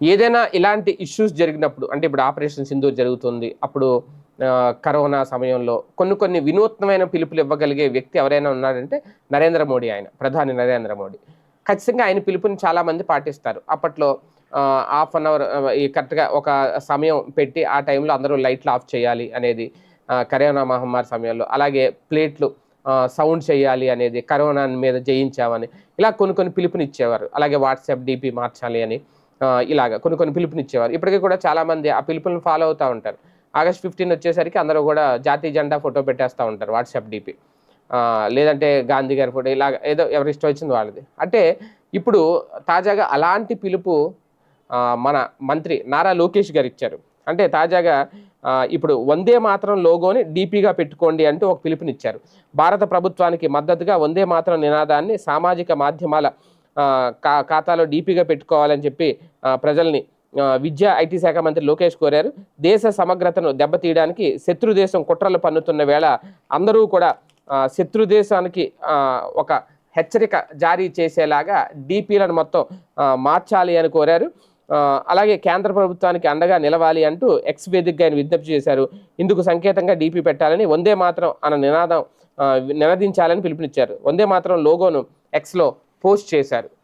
ఏదైనా ఇలాంటి ఇష్యూస్ జరిగినప్పుడు అంటే ఇప్పుడు ఆపరేషన్ సింధూర్ జరుగుతుంది అప్పుడు కరోనా సమయంలో కొన్ని కొన్ని వినూత్నమైన పిలుపులు ఇవ్వగలిగే వ్యక్తి ఎవరైనా ఉన్నారంటే నరేంద్ర మోడీ ఆయన ప్రధాని నరేంద్ర మోడీ. ఖచ్చితంగా ఆయన పిలుపుని చాలామంది పాటిస్తారు. అప్పట్లో హాఫ్ అన్ అవర్ కరెక్ట్గా ఒక సమయం పెట్టి ఆ టైంలో అందరూ లైట్లు ఆఫ్ చేయాలి అనేది కరోనా మహమ్మారి సమయంలో. అలాగే ప్లేట్లు సౌండ్ చేయాలి అనేది కరోనా మీద జయించామని ఇలా కొన్ని కొన్ని పిలుపునిచ్చేవారు అలాగే వాట్సాప్ డిపి మార్చాలి అని. ఇలాగ కొన్ని కొన్ని పిలుపునిచ్చేవారు. ఇప్పటికీ కూడా చాలామంది ఆ పిలుపులను ఫాలో అవుతూ ఉంటారు. ఆగస్ట్ ఫిఫ్టీన్ వచ్చేసరికి అందరూ కూడా జాతీయ జెండా ఫోటో పెట్టేస్తూ ఉంటారు వాట్సాప్ డిపి. లేదంటే గాంధీ గారి ఫోటో ఇలాగ ఏదో ఎవరి ఇష్టం వచ్చింది వాళ్ళది. అంటే ఇప్పుడు తాజాగా అలాంటి పిలుపు మన మంత్రి నారా లోకేష్ గారు ఇచ్చారు. అంటే తాజాగా ఇప్పుడు వందే మాత్రం లోగోని డీపీగా పెట్టుకోండి అంటూ ఒక పిలుపునిచ్చారు. భారత ప్రభుత్వానికి మద్దతుగా వందే మాత్రం నినాదాన్ని సామాజిక మాధ్యమాల ఖాతాలో డీపీగా పెట్టుకోవాలని చెప్పి ప్రజల్ని విద్యా ఐటీ శాఖ మంత్రి లోకేష్ కోరారు. దేశ సమగ్రతను దెబ్బతీయడానికి శత్రు దేశం కుట్రలు పన్నుతున్న వేళ అందరూ కూడా శత్రు దేశానికి ఒక హెచ్చరిక జారీ చేసేలాగా డీపీలను మొత్తం మార్చాలి అని కోరారు. అలాగే కేంద్ర ప్రభుత్వానికి అండగా నిలవాలి అంటూ ఎక్స్ వేదికగా ఆయన విజ్ఞప్తి చేశారు. ఇందుకు సంకేతంగా డీపీ పెట్టాలని వందే మాత్రం అన్న నినాదం నినదించాలని పిలుపునిచ్చారు. వందే మాత్రం లోగోను ఎక్స్లో పోస్ట్ చేశారు.